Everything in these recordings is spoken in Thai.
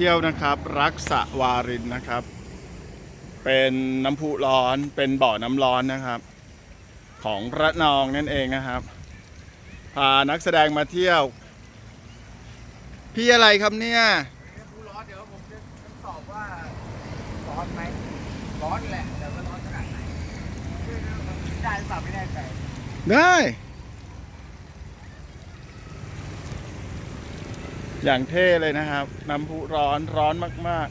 ที่ยวนะครับ รักษวารินนะครับ เป็นน้ำพุร้อนเป็นบ่อน้ำร้อนนะครับ ของระนองนั่นเองนะครับพานักแสดงมาเที่ยว พี่อะไรครับเนี่ยผู้ร้อนเดี๋ยวผมจะตอบว่าร้อนไหมร้อนแหละแต่ว่าร้อนขนาดไหนได้หรือเปล่าไม่แน่ใจได้ อย่างเท่เลยนะครับ น้ำพุร้อนร้อนมาก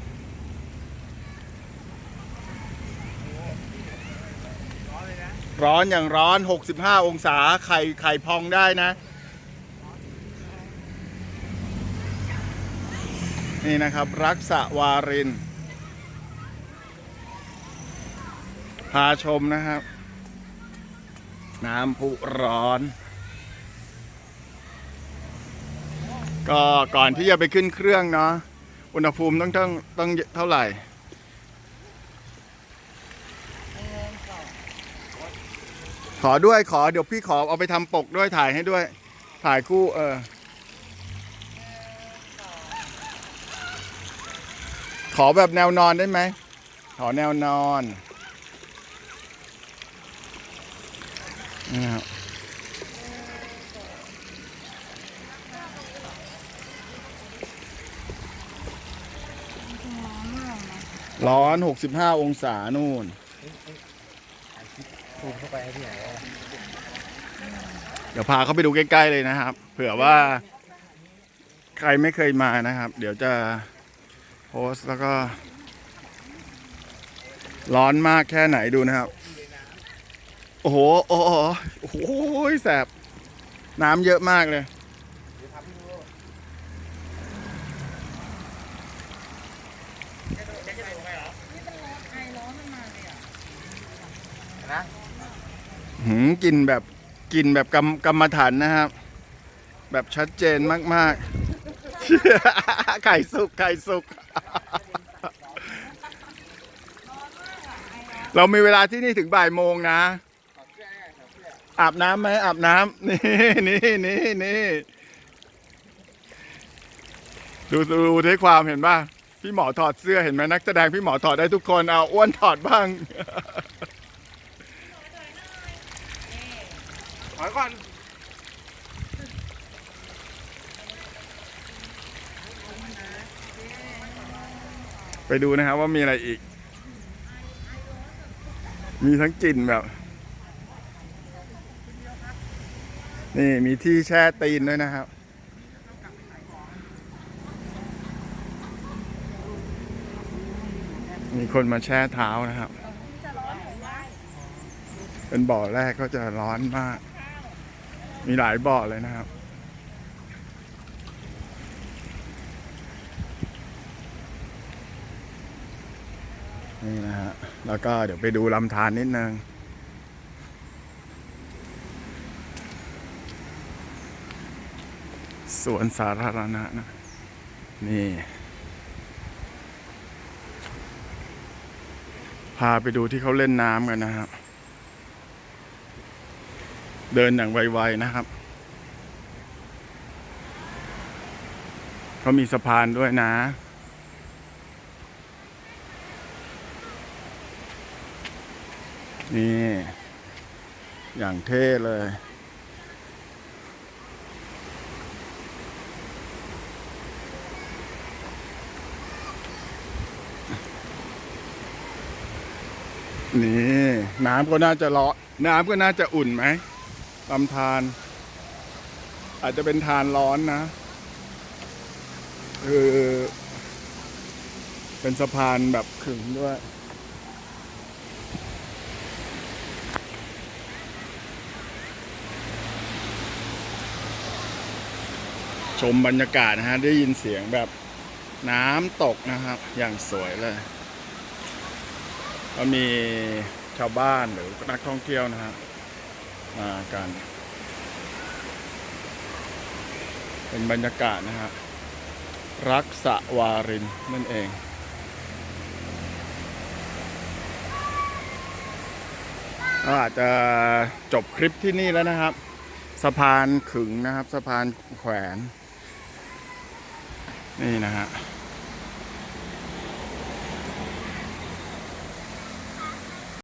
ร้อนเลยนะๆร้อนอย่างร้อน 65 องศา ไข่ ไข่พองได้นะ นี่นะครับ รักษวาริน พาชมนะครับ น้ำพุร้อน ก็ก่อนที่จะไปขึ้นเครื่องเนาะอุณหภูมิต้องต้องต้องเท่าไหร่ขอด้วยขอเดี๋ยวพี่ขอเอาไปทำปกด้วยถ่ายให้ด้วย ถ่ายคู่เออ ขอแบบแนวนอนได้ไหม ขอแนวนอนนี่นะครับ ร้อน 65 องศานู่นซูมเข้าไปให้ที่หนเดี๋ยวพาเขาไปดูใกล้ ๆ เลยนะครับ เผื่อว่า ใครไม่เคยมานะครับ เดี๋ยวจะโพสแล้วก็ ร้อนมากแค่ไหนดูนะครับ โอ้โห โอ้โหโอ้โหแสบ น้ำเยอะมากเลย เดี๋ยวทำให้ดู นะหืมกลิ่นแบบกลิ่นแบบกำกรรมฐานนะครับ แบบชัดเจนมากๆ ไข่สุกไข่สุก เรามีเวลาที่นี่ถึงบ่ายโมงนะ อาบน้ำไหมอาบน้ำนี่นี่นี่นี่ดูดูที่ความเห็นป่ะ พี่หมอถอดเสื้อเห็นไหมนักแสดงพี่หมอถอดได้ทุกคนเอาอ้วนถอดบ้าง ถอยก่อนไปดูนะครับว่ามีอะไรอีก มีทั้งกลิ่นแบบ นี่มีที่แช่ตีนด้วยนะครับ มีคนมาแช่เท้านะครับ เป็นบ่อแรกก็จะร้อนมาก มีหลายบ่อเลยนะครับ นี่นะฮะ แล้วก็เดี๋ยวไปดูลำธารนิดนึงสวนสาธารณะนะ นี่ พาไปดูที่เขาเล่นน้ำกันนะครับ เดินอย่างไวๆนะครับ เขามีสะพานด้วยนะ นี่ อย่างเท่เลยนี่น้ำก็น่าจะร้อนน้ำก็น่าจะอุ่นไหม ลำธารอาจจะเป็นทานร้อนนะคือเป็นสะพานแบบขึงด้วย ชมบรรยากาศนะฮะ ได้ยินเสียงแบบน้ำตกนะครับ อย่างสวยเลย ก็มีชาวบ้านหรือนักท่องเที่ยวนะฮะ มากัน เป็นบรรยากาศนะฮะรักษวารินนั่นเองก็อาจจะจบคลิปที่นี่แล้วนะครับ สะพานขึงนะครับ สะพานแขวน นี่นะฮะ